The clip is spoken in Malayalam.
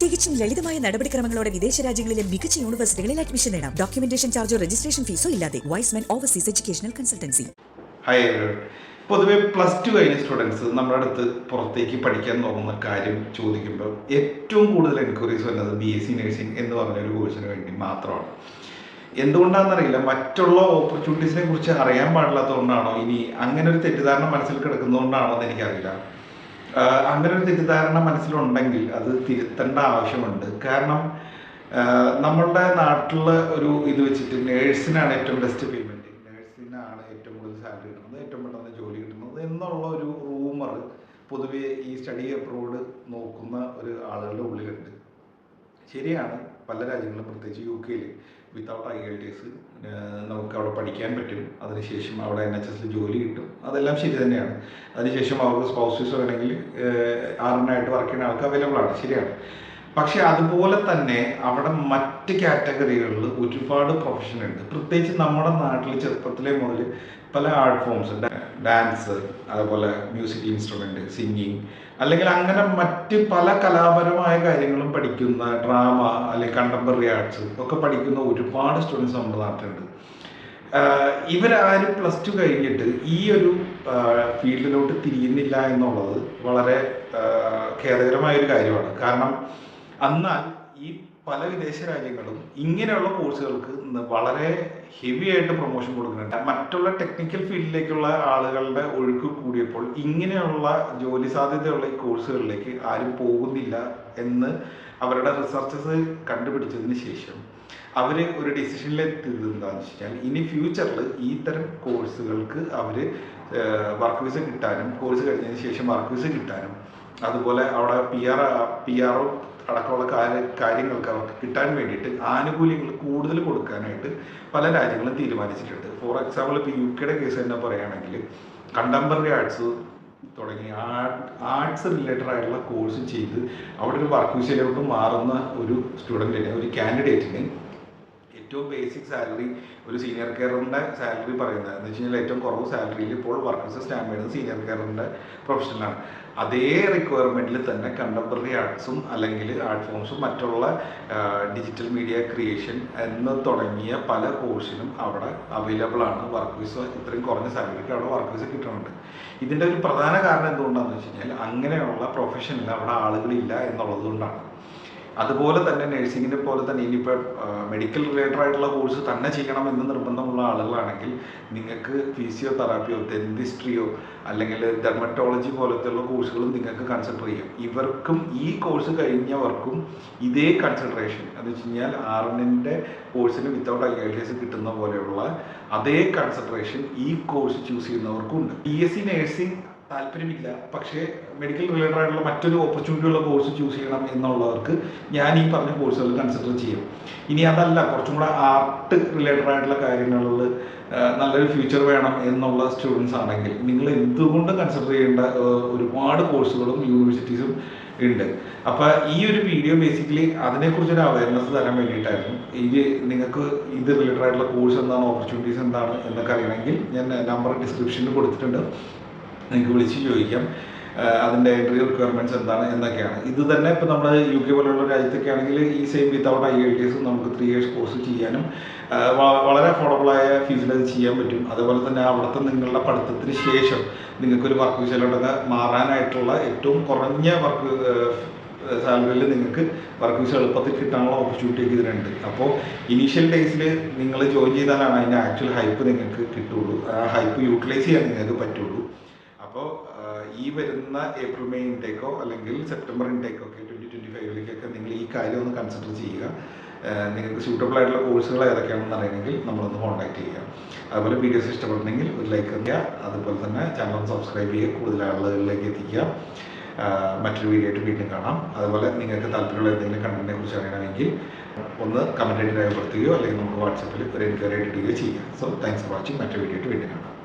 തികച്ചും ലളിതമായ നടപടിക്രമങ്ങളോടെ വിദേശ രാജ്യങ്ങളിലെ മികച്ച യൂണിവേഴ്സിറ്റികളിൽ അഡ്മിഷൻ നേടാം. ഡോക്യുമെന്റേഷൻ ചാർജോ രജിസ്ട്രേഷൻ ഫീസോ ഇല്ലാതെ Wisemen overseas educational consultancy hi പൊതുവെ പ്ലസ് ടു കഴിഞ്ഞ സ്റ്റുഡൻസ് നമ്മുടെ അടുത്ത് പുറത്തേക്ക് പഠിക്കാൻ തുടങ്ങുന്ന കാര്യം ചോദിക്കുമ്പോൾ ഏറ്റവും കൂടുതൽ എൻക്വയറീസ് വരുന്നത് ബി എസ് സി നഴ്സിംഗ് എന്ന് പറഞ്ഞ ഒരു കോഴ്സിന് വേണ്ടി മാത്രമാണ്. എന്തുകൊണ്ടാണെന്നറിയില്ല മറ്റുള്ള ഓപ്പർച്യൂണിറ്റീസിനെ കുറിച്ച് അറിയാൻ പാടില്ലാത്തതുകൊണ്ടാണോ ഇനി അങ്ങനെ ഒരു തെറ്റിദ്ധാരണ മനസ്സിൽ കിടക്കുന്നതുകൊണ്ടാണോ എന്ന് എനിക്കറിയില്ല. അങ്ങനെ ഒരു തെറ്റിദ്ധാരണ മനസ്സിലുണ്ടെങ്കിൽ അത് തിരുത്തേണ്ട ആവശ്യമുണ്ട്. കാരണം നമ്മളുടെ നാട്ടിലെ ഒരു ഇത് വെച്ചിട്ട് നേഴ്സിനാണ് ഏറ്റവും ബെസ്റ്റ് പേയ്മെന്റ് നേഴ്സിനാണ് ഏറ്റവും കൂടുതൽ സാലറി കിട്ടുന്നത് ഏറ്റവും പെട്ടെന്ന് ജോലി കിട്ടുന്നത് എന്നുള്ള ഒരു റൂമർ പൊതുവെ ഈ സ്റ്റഡി അബ്രോഡ് നോക്കുന്ന ഒരു ആളുകളുടെ ശരിയാണ്. പല രാജ്യങ്ങളും പ്രത്യേകിച്ച് യു കെയിൽ വിത്തൗട്ട് ഐ എൽ എസ് നമുക്ക് അവിടെ പഠിക്കാൻ പറ്റും. അതിനുശേഷം അവിടെ എൻ എച്ച് എസിൽ ജോലി കിട്ടും. അതെല്ലാം ശരി തന്നെയാണ്. അതിനുശേഷം അവർക്ക് സ്പൗസസ് വേണമെങ്കിൽ ആറിനായിട്ട് വർക്ക് ചെയ്യുന്ന ആൾക്ക് അവൈലബിൾ ആണ്. ശരിയാണ്. പക്ഷെ അതുപോലെ തന്നെ അവിടെ മറ്റ് കാറ്റഗറികളിൽ ഒരുപാട് പ്രൊഫഷൻ ഉണ്ട്. പ്രത്യേകിച്ച് നമ്മുടെ നാട്ടിൽ ചെറുപ്പത്തിലെ മുതൽ പല ആർട്ട് ഫോംസ് ഡാൻസ് അതുപോലെ മ്യൂസിക് ഇൻസ്ട്രുമെന്റ് സിംഗിങ് അല്ലെങ്കിൽ അങ്ങനെ മറ്റ് പല കലാപരമായ കാര്യങ്ങളും പഠിക്കുന്ന ഡ്രാമ അല്ലെങ്കിൽ കണ്ടംപററി ആർട്സ് ഒക്കെ പഠിക്കുന്ന ഒരുപാട് സ്റ്റുഡൻസ് നമ്മുടെ നാട്ടിലുണ്ട്. ഇവരാരും പ്ലസ് ടു കഴിഞ്ഞിട്ട് ഈ ഒരു ഫീൽഡിലോട്ട് തിരിയുന്നില്ല എന്നുള്ളത് വളരെ ഖേദകരമായ ഒരു കാര്യമാണ്. കാരണം എന്നാൽ ഈ പല വിദേശ രാജ്യങ്ങളും ഇങ്ങനെയുള്ള കോഴ്സുകൾക്ക് വളരെ ഹെവി ആയിട്ട് പ്രൊമോഷൻ കൊടുക്കുന്നുണ്ട്. മറ്റുള്ള ടെക്നിക്കൽ ഫീൽഡിലേക്കുള്ള ആളുകളുടെ ഒഴുക്ക് കൂടിയപ്പോൾ ഇങ്ങനെയുള്ള ജോലി സാധ്യതയുള്ള ഈ കോഴ്സുകളിലേക്ക് ആരും പോകുന്നില്ല എന്ന് അവരുടെ റിസർച്ചസ് കണ്ടുപിടിച്ചതിന് ശേഷം അവർ ഒരു ഡിസിഷനിലെത്തിയത് എന്താണെന്ന് വെച്ച് കഴിഞ്ഞാൽ ഇനി ഫ്യൂച്ചറിൽ ഈ തരം കോഴ്സുകൾക്ക് അവർ വർക്ക് വിസ കിട്ടാനും കോഴ്സ് കഴിഞ്ഞതിന് ശേഷം വർക്ക് വിസ കിട്ടാനും അതുപോലെ അവിടെ P R P R O അടക്കമുള്ള കാര്യ കാര്യങ്ങൾക്ക് അവർക്ക് കിട്ടാൻ വേണ്ടിയിട്ട് ആനുകൂല്യങ്ങൾ കൂടുതൽ കൊടുക്കാനായിട്ട് പല രാജ്യങ്ങളും തീരുമാനിച്ചിട്ടുണ്ട്. ഫോർ എക്സാമ്പിൾ ഇപ്പോൾ യു കെയുടെ കേസ് തന്നെ പറയുകയാണെങ്കിൽ കണ്ടംപററി ആർട്സ് തുടങ്ങി ആർട്സ് റിലേറ്റഡ് ആയിട്ടുള്ള കോഴ്സ് ചെയ്ത് അവിടെ ഒരു വർക്ക് വിഷയിലോട്ട് മാറുന്ന ഒരു സ്റ്റുഡന്റിന് ഒരു കാൻഡിഡേറ്റിന് ഏറ്റവും ബേസിക് സാലറി ഒരു സീനിയർ കെയറിന്റെ സാലറി പറയുന്നത്. എന്ന് വെച്ച് ഏറ്റവും കുറവ് സാലറിയിൽ ഇപ്പോൾ വർക്കേഴ്സ് സ്റ്റാമ്പ് ചെയ്യുന്നത് സീനിയർ കെയറിന്റെ പ്രൊഫഷനാണ് അതേ റിക്വയർമെന്റിൽ തന്നെ കണ്ടംപററി ആർട്സും അല്ലെങ്കിൽ ആർട്ട് ഫോംസും മറ്റുള്ള ഡിജിറ്റൽ മീഡിയ ക്രിയേഷൻ എന്ന് തുടങ്ങിയ പല കോഴ്സിനും അവിടെ അവൈലബിൾ ആണ്. വർക്ക് വിസ ഇത്രയും കുറഞ്ഞ സാലറിക്ക് അവിടെ വർക്ക് വിസ കിട്ടുന്നുണ്ട്. ഇതിന്റെ ഒരു പ്രധാന കാരണം എന്തുകൊണ്ടാണെന്ന് വെച്ച് കഴിഞ്ഞാൽ അങ്ങനെയുള്ള പ്രൊഫഷനിൽ അവിടെ ആളുകളില്ല എന്നുള്ളത് കൊണ്ടാണ്. അതുപോലെ തന്നെ നഴ്സിങ്ങിനെ പോലെ തന്നെ ഇനിയിപ്പോൾ മെഡിക്കൽ റിലേറ്റഡ് ആയിട്ടുള്ള കോഴ്സ് തന്നെ ചെയ്യണം എന്ന് നിർബന്ധമുള്ള ആളുകളാണെങ്കിൽ നിങ്ങൾക്ക് ഫിസിയോതെറാപ്പിയോ ഡെന്റിസ്ട്രിയോ അല്ലെങ്കിൽ ഡെർമറ്റോളജി പോലത്തെയുള്ള കോഴ്സുകളും നിങ്ങൾക്ക് കൺസിഡർ ചെയ്യാം. ഇവർക്കും ഈ കോഴ്സ് കഴിഞ്ഞവർക്കും ഇതേ കൺസിഡറേഷൻ എന്ന് വെച്ച് കഴിഞ്ഞാൽ ആർ എന്നിന്റെ കോഴ്സിന് വിത്തൗട്ട് ഐ കിട്ടുന്ന പോലെയുള്ള അതേ കൺസിഡറേഷൻ ഈ കോഴ്സ് ചൂസ് ചെയ്യുന്നവർക്കും ഉണ്ട്. ബി എസ് സി നഴ്സിംഗ് താല്പര്യമില്ല. പക്ഷേ മെഡിക്കൽ റിലേറ്റഡ് ആയിട്ടുള്ള മറ്റൊരു ഓപ്പർച്യൂണിറ്റി ഉള്ള കോഴ്സ് ചൂസ് ചെയ്യണം എന്നുള്ളവർക്ക് ഞാൻ ഈ പറഞ്ഞ കോഴ്സുകൾ കൺസിഡർ ചെയ്യും. ഇനി അതല്ല കുറച്ചും കൂടെ ആർട്ട് റിലേറ്റഡ് ആയിട്ടുള്ള കാര്യങ്ങളിൽ നല്ലൊരു ഫ്യൂച്ചർ വേണം എന്നുള്ള സ്റ്റുഡൻസ് ആണെങ്കിൽ നിങ്ങൾ എന്തുകൊണ്ട് കൺസിഡർ ചെയ്യേണ്ട ഒരുപാട് കോഴ്സുകളും യൂണിവേഴ്സിറ്റീസും ഉണ്ട്. അപ്പോൾ ഈ ഒരു വീഡിയോ ബേസിക്കലി അതിനെക്കുറിച്ചൊരു അവയർനെസ് തരാൻ വേണ്ടിയിട്ടായിരുന്നു. ഇത് നിങ്ങൾക്ക് ഇത് റിലേറ്റഡ് ആയിട്ടുള്ള കോഴ്സ് എന്താണ് ഓപ്പർച്യൂണിറ്റീസ് എന്താണ് എന്നൊക്കെ അറിയണമെങ്കിൽ ഞാൻ നമ്പർ ഡിസ്ക്രിപ്ഷനിൽ കൊടുത്തിട്ടുണ്ട്. നിങ്ങൾക്ക് വിളിച്ച് ചോദിക്കാം. അതിന്റെ എൻട്രി റിക്വയർമെന്റ്സ് എന്താണ് എന്നൊക്കെയാണ്. ഇത് തന്നെ ഇപ്പോൾ നമ്മൾ യു കെ പോലുള്ള രാജ്യത്തൊക്കെ ആണെങ്കിൽ ഈ സെയിം വിത്തൗട്ട് ഐ എൽ നമുക്ക് ത്രീ ഇയേഴ്സ് കോഴ്സ് ചെയ്യാനും വളരെ അഫോർഡബിളായ ഫീസിൽ അത് ചെയ്യാൻ പറ്റും. അതുപോലെ തന്നെ അവിടുത്തെ നിങ്ങളുടെ പഠിത്തത്തിന് ശേഷം നിങ്ങൾക്കൊരു വർക്ക് വിസയിലോട്ടൊക്കെ മാറാനായിട്ടുള്ള ഏറ്റവും കുറഞ്ഞ വർക്ക് സാലറിയിൽ നിങ്ങൾക്ക് വർക്ക് വിസ എളുപ്പത്തിൽ കിട്ടാനുള്ള ഓപ്പർച്യൂണിറ്റി ഒക്കെ ഇതിനുണ്ട് അപ്പോൾ ഇനീഷ്യൽ ഡേയ്സിൽ നിങ്ങൾ ജോയിൻ ചെയ്താലാണ് അതിന്റെ ആക്ച്വൽ ഹൈപ്പ് നിങ്ങൾക്ക് കിട്ടുള്ളൂ. ആ ഹൈപ്പ് യൂട്ടിലൈസ് ചെയ്യാൻ നിങ്ങൾക്ക് പറ്റുള്ളൂ. അപ്പോൾ ഈ വരുന്ന ഏപ്രിൽ മെയ് ഇൻടേക്കോ അല്ലെങ്കിൽ സെപ്റ്റംബർ ഇൻടേക്കോ ഒക്കെ ട്വന്റി ട്വന്റി ഫൈവിലേക്കൊക്കെ നിങ്ങൾ ഈ കാര്യം ഒന്ന് കൺസിഡർ ചെയ്യുക. നിങ്ങൾക്ക് സ്യൂട്ടബിൾ ആയിട്ടുള്ള കോഴ്സുകൾ ഏതൊക്കെയാണെന്ന് അറിയണമെങ്കിൽ നമ്മളൊന്ന് കോൺടാക്ട് ചെയ്യുക. അതുപോലെ വീഡിയോസ് ഇഷ്ടപ്പെടുന്നെങ്കിൽ ഒരു ലൈക്ക് ചെയ്യുക. അതുപോലെ തന്നെ ചാനൽ സബ്സ്ക്രൈബ് ചെയ്യുക. കൂടുതൽ ആളുകളിലേക്ക് എത്തിക്കുക. മറ്റൊരു വീഡിയോ ആയിട്ട് വീണ്ടും കാണാം. അതുപോലെ നിങ്ങൾക്ക് താല്പര്യമുള്ള എന്തെങ്കിലും കണ്ടന്റിനെ കുറിച്ച് അറിയണമെങ്കിൽ ഒന്ന് കമന്റായിട്ട് രേഖപ്പെടുത്തുകയോ അല്ലെങ്കിൽ നമുക്ക് വാട്സപ്പിൽ ഒരു എൻക്വയറി ആയിട്ട് ഇടുകയോ ചെയ്യുക. സോ താങ്ക്സ് ഫോർ വാച്ചിങ് മറ്റൊരു വീഡിയോ ആയിട്ട് വീണ്ടും കാണാം.